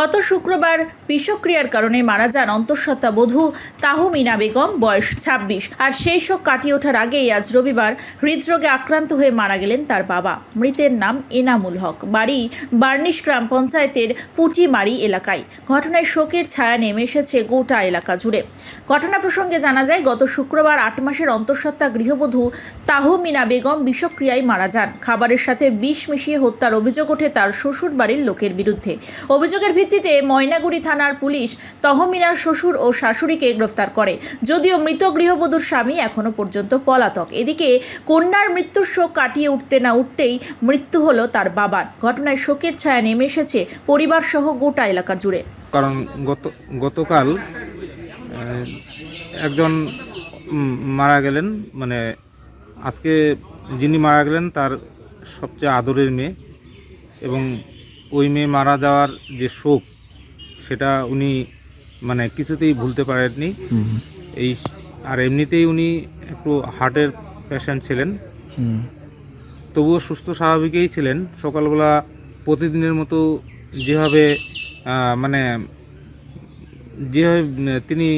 গত শুক্রবার বিষক্রিয়ার কারণে মারা যান অন্তঃসত্ত্বা বধূ তাহমিনা বেগম, বয়স ছাব্বিশ। আর সেই শোক কাটিয়ে ওঠার আগেই আজ রবিবার হৃদরোগে আক্রান্ত হয়ে মারা গেলেন তার বাবা। মৃতের নাম এনামুল হক। বাড়ি বার্নিশ গ্রাম পঞ্চায়েতের পুটিমারি এলাকায়। ঘটনায় শোকের ছায়া নেমে এসেছে গোটা এলাকা জুড়ে। ঘটনা প্রসঙ্গে জানা যায়, গত শুক্রবার আট মাসের অন্তঃসত্ত্বা গৃহবধূ তাহমিনা বেগম বিষক্রিয়ায় মারা যান। খাবারের সাথে বিষ মিশিয়ে হত্যার অভিযোগ ওঠে তার শ্বশুর বাড়ির লোকের বিরুদ্ধে। অভিযোগের ভিত্তিতে ময়নাগুড়ি থানার পুলিশ তহমিনার শ্বশুর ও শাশুড়িকে গ্রেফতার করে। যদিও মৃত গৃহবধূর স্বামী এখনও পর্যন্ত পলাতক। এদিকে কন্যার মৃত্যুর শোক কাটিয়ে উঠতে না উঠতেই মৃত্যু হলো তার বাবার। ঘটনায় শোকের ছায়া নেমে এসেছে পরিবার সহ গোটা এলাকার জুড়ে। কারণ গত গতকাল একজন মারা গেলেন মানে আজকে যিনি মারা গেলেন তার সবচেয়ে আদরের মেয়ে এবং ওই মেয়ে মারা যাওয়ার যে শোক সেটা উনি মানে কিছুতেই ভুলতে পারেননি। এই আর এমনিতেই উনি একটু হার্টের পেশেন্ট ছিলেন। তবুও সুস্থ স্বাভাবিকই ছিলেন। সকালবেলা প্রতিদিনের মতো যেভাবে মানে যেভাবে তিনি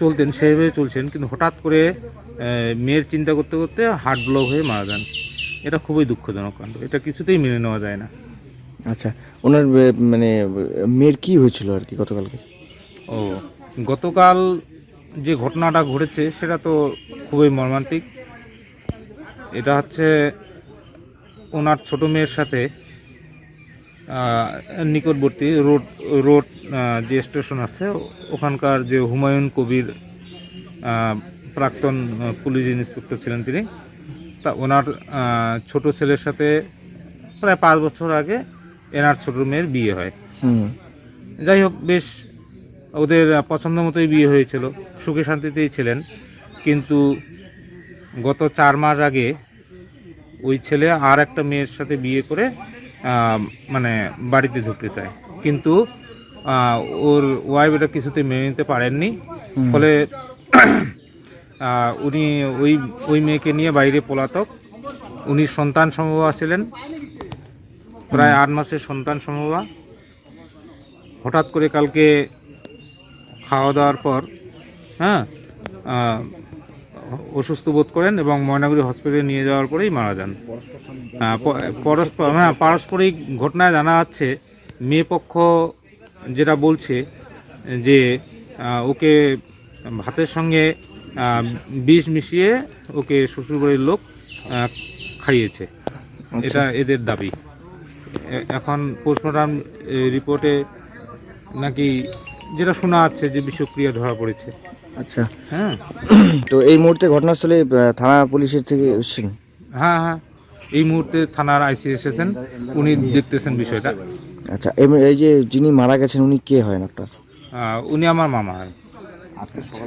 চলতেন সেভাবে চলছেন। কিন্তু হঠাৎ করে মেয়ের চিন্তা করতে করতে হার্ট ব্লক হয়ে মারা যান। এটা খুবই দুঃখজনক কাণ্ড। এটা কিছুতেই মেনে নেওয়া যায় না। আচ্ছা ওনার মানে মেয়ের কি হয়েছিল আর কি গতকালকে? ও গতকাল যে ঘটনাটা ঘটেছে সেটা তো খুবই মর্মান্তিক। এটা হচ্ছে ওনার ছোট মেয়ের সাথে নিকটবর্তী রোড রোড যে স্টেশন আছে ওখানকার যে হুমায়ুন কবির প্রাক্তন পুলিশ ইন্সপেক্টর ছিলেন তিনি তা ওনার ছোট ছেলের সাথে প্রায় পাঁচ বছর আগে এনার ছোট মেয়ের বিয়ে হয়। যাই হোক বেশ ওদের পছন্দ মতোই বিয়ে হয়েছিল সুখে শান্তিতেই ছিলেন কিন্তু গত চার মাস আগে ওই ছেলে আর একটা মেয়ের সাথে বিয়ে করে মানে বাড়িতে ঢুকতে চায়। কিন্তু ওর ওয়াইফ এটা কিছুতে মেনে নিতে পারেননি। ফলে উনি ওই ওই মেয়েকে নিয়ে বাইরে পলাতক। উনি সন্তান সম্ভবা ছিলেন। প্রায় আট মাসের সন্তান সম্ভবা হঠাৎ করে কালকে খাওয়া দাওয়ার পর হ্যাঁ অসুস্থ বোধ করেন এবং ময়নাগুড়ি হসপিটালে নিয়ে যাওয়ার পরেই মারা যান। পরস্পর হ্যাঁ পারস্পরিক ঘটনায় জানা যাচ্ছে মেয়ে পক্ষ যেটা বলছে যে ওকে ভাতের সঙ্গে বিষ মিশিয়ে ওকে শ্বশুরবাড়ির লোক খাইয়েছে। এটা এদের দাবি। এখন পোস্টমর্টম রিপোর্টে নাকি যেটা শোনা যাচ্ছে যে বিষক্রিয়া ধরা পড়েছে। আচ্ছা। হ্যাঁ। তো এই মুহূর্তে ঘটনাস্থলে থানা পুলিশের থেকে এসেছেন? হ্যাঁ হ্যাঁ। এই মুহূর্তে থানার আইসি এসেছেন। উনি দেখতেছেন বিষয়টা। আচ্ছা এই যে যিনি মারা গেছেন উনি কে হয় আহ, উনি আমার মামা হয়।